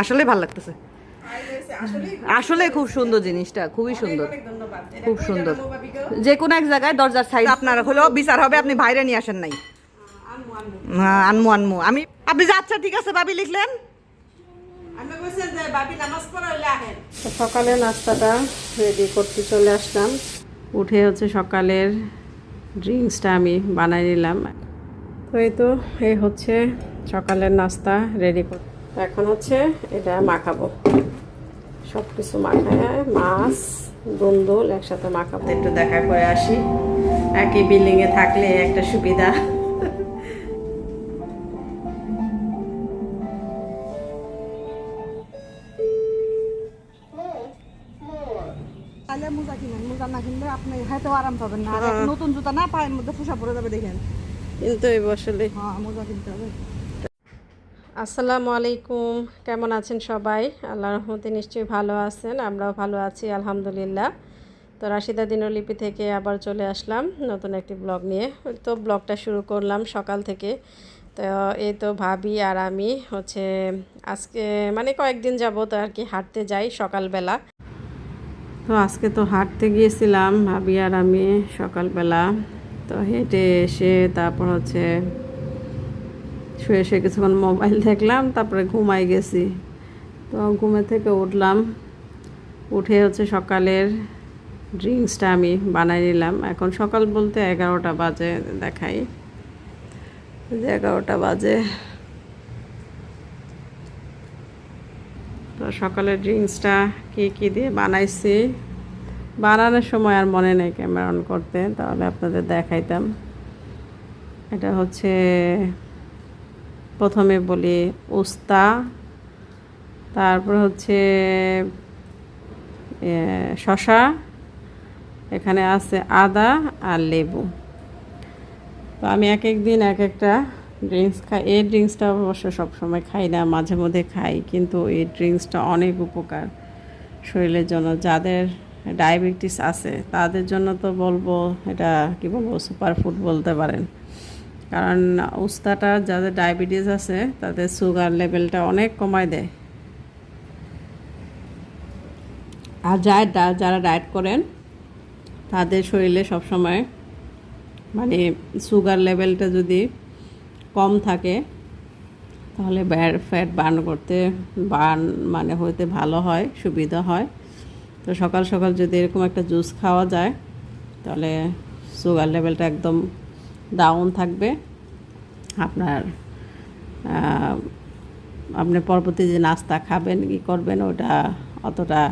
আসলে ভালো লাগতেছে। আসলে খুব সুন্দর জিনিসটা খুবই সুন্দর। খুব সুন্দর। যে কোনো এক জায়গায় দরজার সাইড আপনার হলো বিচার হবে আপনি বাইরে নিয়ে আসেন নাই। আনমু আনমু। আমি আপনি যে আচ্ছা ঠিক আছে ভাবি লিখলেন। সকালে নাস্তাটা রেডি করতে চলে আসলাম। উঠে হচ্ছে সকালের ড্রিঙ্কসটা আমি বানাই নিলাম। তো এই তো এই হচ্ছে সকালের নাস্তা রেডি কর এখন হচ্ছে এটা মাখাবো। সব কিছু মাখায় মাছ দুন্দুল একসাথে মাখাবো। একটু দেখা করে আসি। একই বিল্ডিংয়ে থাকলে একটা সুবিধা। তাহলে মোজা কিনেন মোজা না কিনলে আপনি হাতেও আরাম পাবেন না। আর নতুন জুতা না পায়ের মধ্যে ফুসা পড়ে যাবে দেখেন। কিন্তু এই বসলে হ্যাঁ মোজা কিনতে হবে। আসসালামু আলাইকুম। কেমন আছেন সবাই? আল্লাহ রহমতে নিশ্চয়ই ভালো আছেন, আমরাও ভালো আছি, আলহামদুলিল্লাহ। তো রাশিদা দিনলিপি থেকে আবার চলে আসলাম নতুন একটি ব্লগ নিয়ে। তো ব্লগটা শুরু করলাম সকাল থেকে। তো এই তো ভাবি আর আমি হচ্ছে আজকে মানে কয়েকদিন যাবত আর কি হাঁটতে যাই সকালবেলা। তো আজকে তো হাঁটতে গিয়েছিলাম ভাবি আর আমি সকালবেলা। তো হেঁটে এসে তারপর হচ্ছে শুয়ে শুয়ে কিছুক্ষণ মোবাইল দেখলাম, তারপরে ঘুমাই গেছি। তো ঘুমে থেকে উঠলাম, উঠে হচ্ছে সকালের ড্রিঙ্কসটা আমি বানাই নিলাম। এখন সকাল বলতে এগারোটা বাজে দেখাই। যে এগারোটা বাজে। তো সকালের ড্রিঙ্কসটা কী কী দিয়ে বানাইছি? বানানোর সময় আর মনে নেই ক্যামেরা অন করতে, তাহলে আপনাদের দেখাইতাম। এটা হচ্ছে প্রথমে বলি উস্তা তারপর হচ্ছে শশা, এখানে আছে আদা আর লেবু। তো আমি এক এক দিন এক একটা ড্রিঙ্কস খাই। এই ড্রিঙ্কসটা অবশ্য সবসময় খাই না, মাঝে মধ্যে খাই, কিন্তু এই ড্রিঙ্কসটা অনেক উপকার শরীরের জন্য। যাদের ডায়াবেটিস আছে, তাদের জন্য তো বলব, এটা কি বলব সুপার ফুড বলতে পারেন। কারণ উস্তাটা যাদের ডায়াবেটিস আছে, তাদের সুগার লেভেলটা অনেক কমায় দেয়। আর যারা যারা ডায়েট করেন, তাদের শরীরে সবসময় মানে সুগার লেভেলটা যদি কম থাকে, তাহলে ফ্যাট বার্ন করতে বার্ন মানে হইতে ভালো হয়, সুবিধা হয়। তো সকাল সকাল যদি এরকম একটা জুস খাওয়া যায়, তাহলে সুগার লেভেলটা একদম ডাউন থাকবে। আপনার আপনি পরবর্তী যে নাস্তা খাবেন, কি করবেন, ওটা অতটা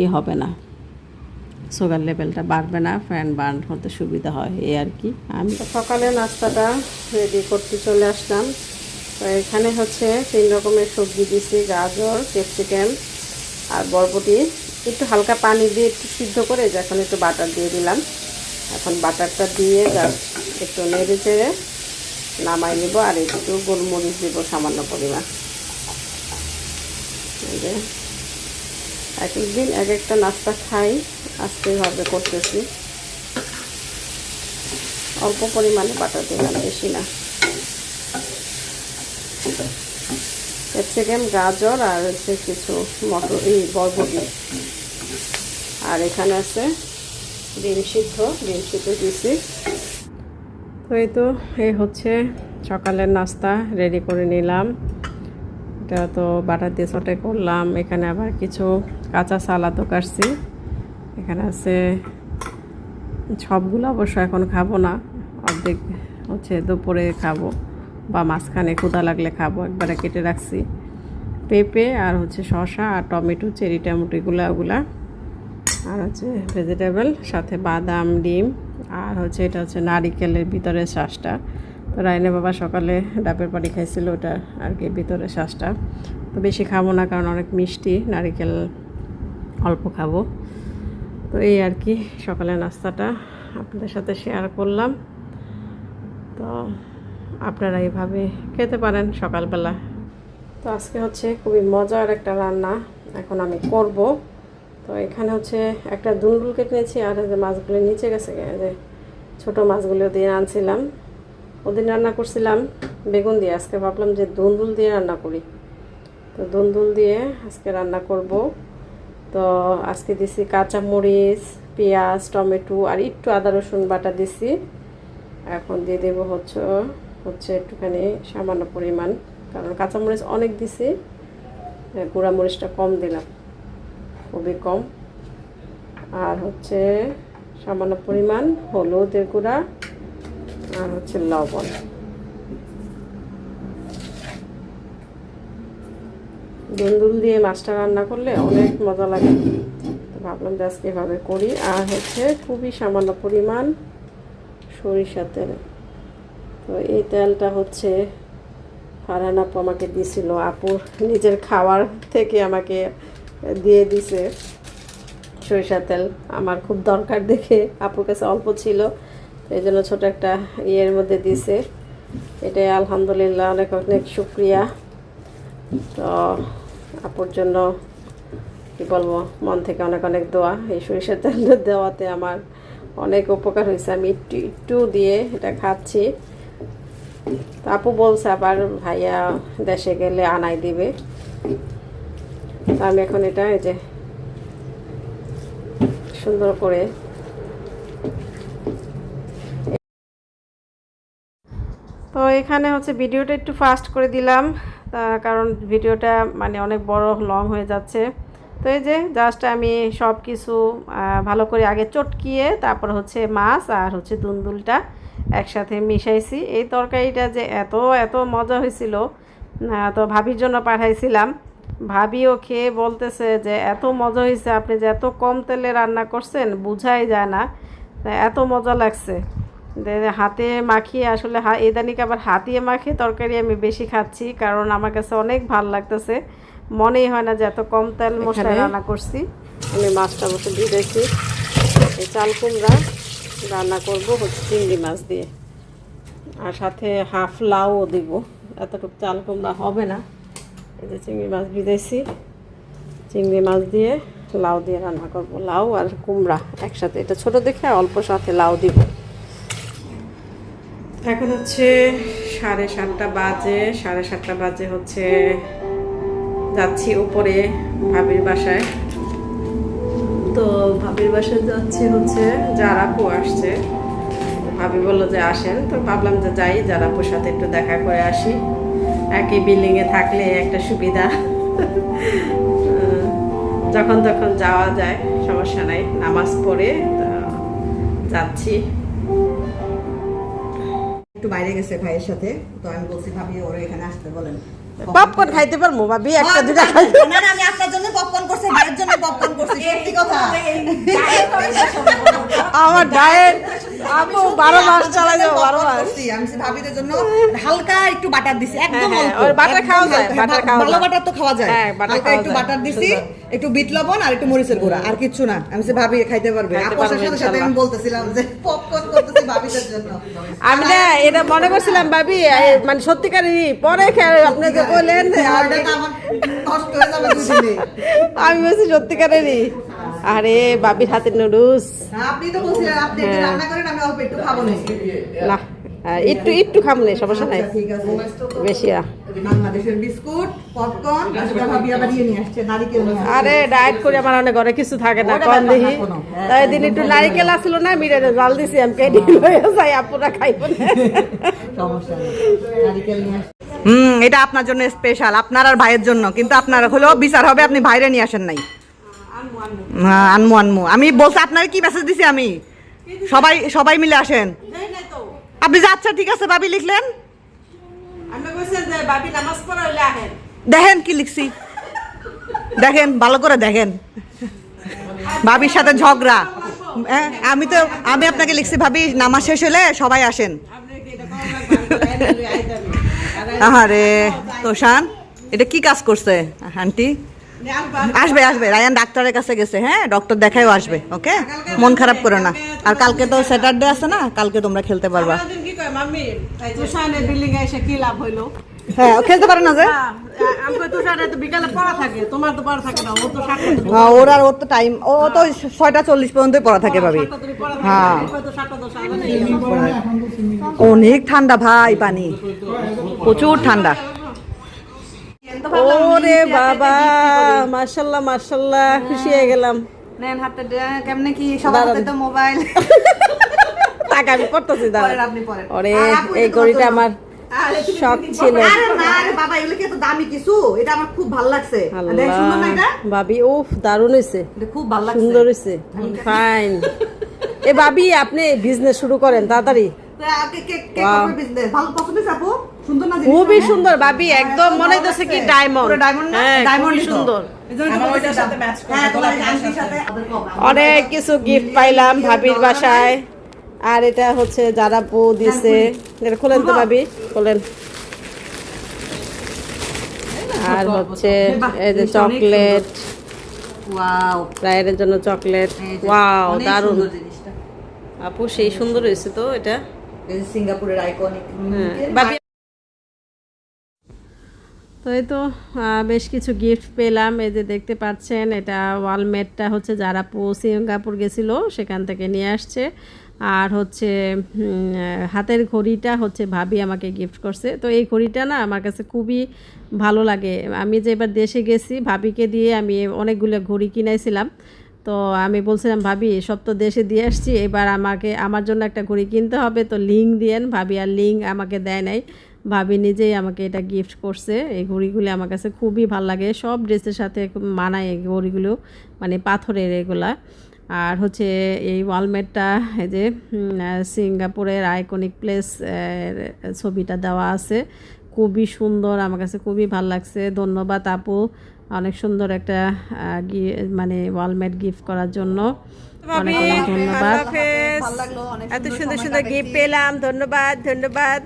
ই হবে না। সুগার লেভেলটা বাড়বে না ফ্যান বার্ন হতে সুবিধা হয় এই আর কি। আমি সকালে নাস্তাটা রেডি করতে চলে আসলাম। তো এখানে হচ্ছে তিন রকমের সবজি দিছি, গাজর ক্যাপসিকাম আর বরবটি। একটু হালকা পানি দিয়ে একটু সিদ্ধ করে, যখন একটু বাটার দিয়ে দিলাম। এখন বাটারটা দিয়ে জাস্ট একটু নেড়ে চেড়ে নামাই নেব আর একটু গোলমরিচ দেব সামান্য পরিমাণ। এক এক দিন এক একটা নাস্তা খাই, আজকে এইভাবে করতেছি। অল্প পরিমাণে বাটার দিলাম, বেশি না। ক্যাপসিকাম গাজর আর হচ্ছে কিছু মটর, এই বরবটি। আর এখানে আছে ডিম সিদ্ধ ডিম সিদ্ধ দিছি। তো এই তো, এই হচ্ছে সকালের নাস্তা রেডি করে নিলাম। এটা তো বাটার দিয়ে সটে করলাম, এখানে আবার কিছু কাঁচা সালাদও কাটছি। এখানে আছে সবগুলো অবশ্য এখন খাব না, অর্ধেক হচ্ছে দুপুরে খাব বা মাঝখানে ক্ষুদা লাগলে খাব, একবারে কেটে রাখছি। পেঁপে আর হচ্ছে শসা আর টমেটো, চেরি টমেটোগুলো ওগুলা। আর হচ্ছে ভেজিটেবল সাথে বাদাম, ডিম। আর হচ্ছে এটা হচ্ছে নারিকেলের ভিতরে শ্বাসটা তো রাইনে বাবা সকালে ডাবের পানি খাইছিল, ওটা আর কি ভিতরে শ্বাসটা তো বেশি খাব না, কারণ অনেক মিষ্টি, নারিকেল অল্প খাব। তো এই আর কি সকালে নাস্তাটা আপনাদের সাথে শেয়ার করলাম। তো আপনারা এইভাবে খেতে পারেন সকালবেলা। তো আজকে হচ্ছে খুবই মজার একটা রান্না, এখন আমি করব। তো এখানে হচ্ছে একটা দুলদুল কেটে নিয়েছি, আর মাছগুলো নিচে গেছে যে ছোটো মাছগুলো দিয়ে আনছিলাম। ওদিন রান্না করছিলাম বেগুন দিয়ে, আজকে ভাবলাম যে দুলদুল দিয়ে রান্না করি। তো দুন্দুল দিয়ে আজকে রান্না করব। তো আজকে দিছি কাঁচা মরিচ পেঁয়াজ, টমেটো, আর একটু আদা, রসুন বাটা দিছি। এখন দিয়ে দেবো হচ্ছে হচ্ছে একটুখানি সামান্য পরিমাণ, কারণ কাঁচামরিচ অনেক দিছি গুঁড়া মরিচটা কম দিলাম। খুবই কম। আর হচ্ছে সামান্য পরিমাণ হলুদের গুঁড়া আর হচ্ছে লবণ। দুন্দুল দিয়ে মাছটা রান্না করলে অনেক মজা লাগে। ভাবলাম যে আজকে এভাবে করি। আর হচ্ছে খুবই সামান্য পরিমাণ সরিষা তেল। তো এই তেলটা হচ্ছে ফারহান আপু আমাকে দিছিল। আপুর নিজের খাওয়ার থেকে আমাকে দিয়ে দিছে। সরিষা তেল আমার খুব দরকার দেখে। আপুর কাছে অল্প ছিল, এই জন্য ছোটো একটা ইয়ের মধ্যে দিছে। এটাই আলহামদুলিল্লাহ, অনেক অনেক শুক্রিয়া। তো আপুর জন্য কি বলব, মন থেকে অনেক অনেক দোয়া। এই সরিষার তেল দেওয়াতে আমার অনেক উপকার হয়েছে। আমি একটু একটু দিয়ে এটা খাচ্ছি। আপু বলছে আবার ভাইয়া দেশে গেলে আনাই দিবে। আমি এখন এটা এই যে সুন্দর করে তো এখানে হচ্ছে ভিডিওটা একটু ফাস্ট করে দিলাম কারণ ভিডিওটা মানে অনেক বড় লং হয়ে যাচ্ছে। তো এই যে জাস্ট আমি সব কিছু ভালো করে আগে চটকিয়ে তারপর হচ্ছে মাছ আর হচ্ছে দুন্দুলটা একসাথে মিশাইছি। এই তরকারিটা যে এত এত মজা হয়েছিল তো ভাবির জন্য পাঠাইছিলাম। ভাবিও খেয়ে বলতেছে যে এত মজা হয়েছে আপনি যে এত কম তেলে রান্না করছেন বুঝাই যায় না। এত মজা লাগছে। হাতে মাখিয়ে আসলে হা ইদানিক আবার হাতিয়ে মাখিয়ে তরকারি আমি বেশি খাচ্ছি কারণ আমার কাছে অনেক ভালো লাগতেছে। মনেই হয় না যে এত কম তেল মশলা রান্না করছি। আমি মাছটা বসে দিয়েছি এই চাল কুমড়া রান্না করব হচ্ছে চিংড়ি মাছ দিয়ে। আর সাথে হাফ লাউও দিব। এতটুকু চাল কুমড়া হবে না। এই যে চিংড়ি মাছ ভিজেছি চিংড়ি মাছ দিয়ে লাউ দিয়ে রান্না করব। লাউ আর কুমড়া একসাথে। এটা ছোট দেখে অল্প সাথে লাউ দিব। এখন হচ্ছে সাড়ে সাতটা বাজে। সাড়ে সাতটা বাজে হচ্ছে। যাচ্ছি উপরে ভাবির বাসায়। তো ভাবির বাসায় যাচ্ছি হচ্ছে জারাপু আসছে। ভাবি বলল যে আসেন। তো ভাবলাম যে যাই জারাপুর সাথে একটু দেখা করে আসি। একই বিল্ডিংয়ে থাকলে একটা সুবিধা। যখন তখন যাওয়া যায় সমস্যা নাই। নামাজ পড়ে যাচ্ছি। একটু বাইরে গেছে ভাইয়ের সাথে তো আমি বলছি ভাবি ওরা এখানে আসতে বলেন। পপকর্ন খাইতে পারব ভাবি একটা দুটা না না আমি আপনার জন্য পপকর্ন করছি ভাইয়ের জন্য পপকর্ন করছি সত্যি কথা। আমার ডায়েট আপু মাস মাস। আমি ভাবিদের জন্য হালকা একটু বাটার দিছি একদম হ্যাঁ, অল্প ওর butter খাওয়া যায়, হালকা। খাওয়া ভালো বাটার তো খাওয়া যায়। হ্যাঁ, খাওয়া একটু বাটার দিছি একটু বিট লবণ আর একটু মরিচের গুঁড়া আর কিচ্ছু না। আমি ভাবি খাইতে পারবে। খাইতে সাথে সাথে আমি বলতেছিলাম যে পপকর্ন করতেছি ভাবিদের জন্য। আমি না এটা মনে করছিলাম ভাবি মানে সত্যিকারই পরে আপনি যে হয়ে আমি বলছি সত্যিকারেরই। আরে বাবির হাতের নুডলস। আপনি তো বলছিলেন আপনি একটু। রান্না করেন আমি অল্প একটু খাব না না একটু একটু খাম নেই সমস্যা নাই। আচ্ছা, ঠিক আছে। বেশি না বাংলাদেশের বিস্কুট পপকর্ন আর ভাবি আবার নিয়ে আসছে নারিকেল আরে ডায়েট করে আমার অনেক ঘরে কিছু থাকে না কম দেখি। না কোনো। হ্যাঁ, তাই দিন একটু নারিকেল আসলো না মিরে জল দিছি আমি কেটে যাই আপুরা খাইব না। সমস্যা নেই। নারিকেল নিয়ে হুম এটা আপনার জন্য স্পেশাল আপনার আর ভাইয়ের জন্য। কিন্তু আপনার হলো বিচার হবে আপনি ভাইরে নিয়ে আসেন নাই। আনমু আনমু আমি বলছি আপনার কি মেসেজ দিছি আমি? সবাই সবাই মিলে আসেন। আপনি যে আচ্ছা ঠিক আছে লিখলেন? বাবি আহেন দেখেন কি লিখছি। দেখেন ভালো করে দেখেন। ভাবির সাথে ঝগড়া। হ্যাঁ, আমি তো আমি আপনাকে লিখছি ভাবি নামাজ শেষ হলে সবাই আসেন। আহারে তোষান এটা কি কাজ করছে আন্টি? আসবে আসবে রায়ান ডাক্তারের কাছে গেছে হ্যাঁ? ডক্টর দেখাইও আসবে ওকে? মন খারাপ করো না। আর কালকে তো স্যাটারডে আছে না? কালকে তোমরা খেলতে পারবা। আমাদের কি কয় মাম্মি? তুষানের বিল্ডিং এসে কি লাভ হইল? হ্যাঁ ও খেলতে পারে না যে? তুষারের তো বিকালে পড়া থাকে তোমার তো পড়া থাকে না ও তো হ্যাঁ, ওর আর ওর তো টাইম ও তো ছয়টা চল্লিশ পর্যন্তই পড়া থাকে ভাবি। হ্যাঁ। অনেক ঠান্ডা ভাই পানি। প্রচুর ঠান্ডা। ওরে বাবা করি। মার্শাল্লাহ মার্শাল্লাহ খুশি হয়ে গেলাম। নেন হাতে কেমনে কি সবার হাতে তো মোবাইল টাকা আমি দাঁড়া ওরে এই ঘড়িটা আমার শখ ছিল। আরে না রে বাবা এগুলো কি এত দামি কিছু? এটা আমার খুব ভালো লাগছে। সুন্দর না এটা? ভাবি উফ দারুণ হয়েছে খুব ভালো লাগছে। সুন্দর হয়েছে ফাইন এ ভাবি আপনি বিজনেস শুরু করেন তাড়াতাড়ি? ভালো পছন্দ আপু? সুন্দর না খুবই সুন্দর ভাবি একদম মনে হইতেছে কি ডায়মন্ড diamond না? হ্যাঁ। সুন্দর। করবে, হ্যাঁ, কম। অনেক কিছু গিফট পাইলাম ভাবির বাসায়। আর এটা হচ্ছে যারা বউ দিছে। এটা খোলেন তো ভাবি খোলেন। আর হচ্ছে এই যে চকলেট। রায়ের জন্য চকলেট। ওয়াও দারুণ। আপু সেই সুন্দর হয়েছে তো এটা। সিঙ্গাপুরের আইকনিক হ্যাঁ, ভাবি তো এই তো বেশ কিছু গিফট পেলাম। এই যে দেখতে পাচ্ছেন, এটা ওয়ালমেটটা হচ্ছে যারা পো সিঙ্গাপুর গেছিল, সেখান থেকে নিয়ে আসছে। আর হচ্ছে হাতের ঘড়িটা হচ্ছে ভাবি আমাকে গিফট করছে। তো এই ঘড়িটা না আমার কাছে খুবই ভালো লাগে। আমি যে এবার দেশে গেছি, ভাবিকে দিয়ে আমি অনেকগুলো ঘড়ি কিনাইছিলাম তো আমি বলছিলাম, ভাবি সব তো দেশে দিয়ে আসছি। এবার আমাকে, আমার জন্য একটা ঘড়ি কিনতে হবে। তো লিঙ্ক দিয়েন, ভাবি আর লিঙ্ক আমাকে দেয় নাই। ভাবি নিজেই আমাকে এটা গিফট করছে। এই ঘড়িগুলি আমার কাছে খুবই ভালো লাগে। সব ড্রেসের সাথে মানায় এই ঘড়িগুলো মানে পাথরের এগুলা। আর হচ্ছে এই ওয়ালমেটটা, এই যে সিঙ্গাপুরের আইকনিক প্লেস ছবিটা দেওয়া আছে। খুবই সুন্দর, আমার কাছে খুবই ভালো লাগছে। ধন্যবাদ আপু। অনেক সুন্দর একটা গি- মানে ওয়ালমেট গিফট করার জন্য। অনেক অনেক ধন্যবাদ। ভালো এত সুন্দর সুন্দর গিফট পেলাম ধন্যবাদ ধন্যবাদ।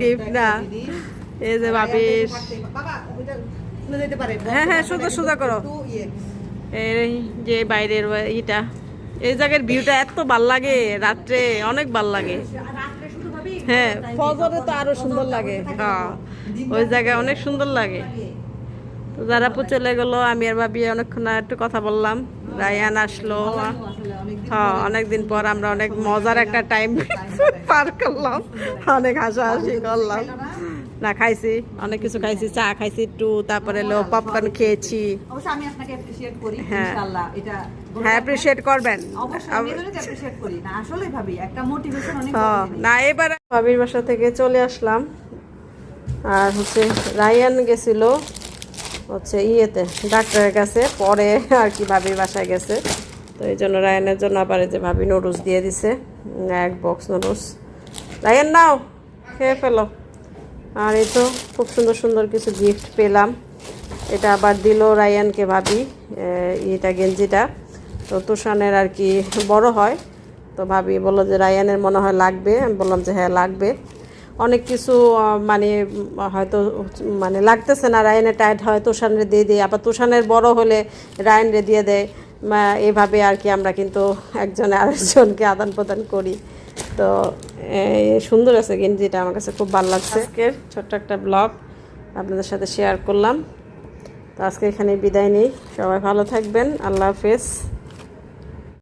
গিফট না। এই যে পারে। হ্যাঁ, হ্যাঁ, সোজা, সোজা করো। ইয়ে। এই যে বাইরের ইটা। এই জায়গার ভিউটা এত ভালো লাগে রাত্রে অনেক ভালো লাগে আর রাত্রে শুধু ভাবি হ্যাঁ ফজরে তো আরও সুন্দর লাগে। হ্যাঁ ওই জায়গায় অনেক সুন্দর লাগে। তো যারা চলে গেলো আমি আর ভাবি অনেকক্ষণ একটু কথা বললাম। রায়ান আসলো। হ্যাঁ অনেকদিন পর আমরা অনেক মজার একটা টাইম পার করলাম। অনেক হাসাহাসি করলাম। না খাইছি অনেক কিছু খাইছি চা খাইছি একটু তারপরে লো পপকর্ন খেয়েছি। অবশ্য আমি আপনাকে অ্যাপ্রিশিয়েট করি হ্যাঁ। হ্যাঁ অ্যাপ্রিসিয়েট করবেন। অবশ্যই আমি এগুলোকে অ্যাপ্রিশিয়েট করি। না আসলেই ভাবি একটা মোটিভেশন অনেক বড় হ্যাঁ। না এবার ভাবির বাসা থেকে চলে আসলাম। আর হচ্ছে রায়ান গেছিল হচ্ছে ইয়েতে, ডাক্তারের কাছে, পরে আর কি ভাবির বাসায় গেছে। তো এই জন্য রায়ানের জন্য আবার যে ভাবি নুডলস দিয়ে দিছে, এক বক্স নুডলস রায়ান, নাও, খেয়ে ফেলো। আর এই তো খুব সুন্দর সুন্দর কিছু গিফট পেলাম। এটা আবার দিল রায়ানকে ভাবি এটা গেঞ্জিটা। তো তুষানের আর কি বড় হয়। তো ভাবি বলল যে রায়ানের মনে হয় লাগবে। আমি বললাম যে হ্যাঁ লাগবে। অনেক কিছু মানে হয়তো মানে লাগতেছে না। রায়ানের টাইট হয়, তুষানের দিয়ে দিই। আবার তুষানের বড় হলে রায়ানরে দিয়ে দেয়। এভাবে আর কি আমরা কিন্তু একজনে আরেকজনকে আদান প্রদান করি। তো সুন্দর আছে গেঞ্জিটা, আমার কাছে খুব ভালো লাগছে। আজকের ছোট্ট একটা ব্লগ আপনাদের সাথে শেয়ার করলাম। তো আজকে এখানে বিদায় নেই। সবাই ভালো থাকবেন। আল্লাহ হাফেজ।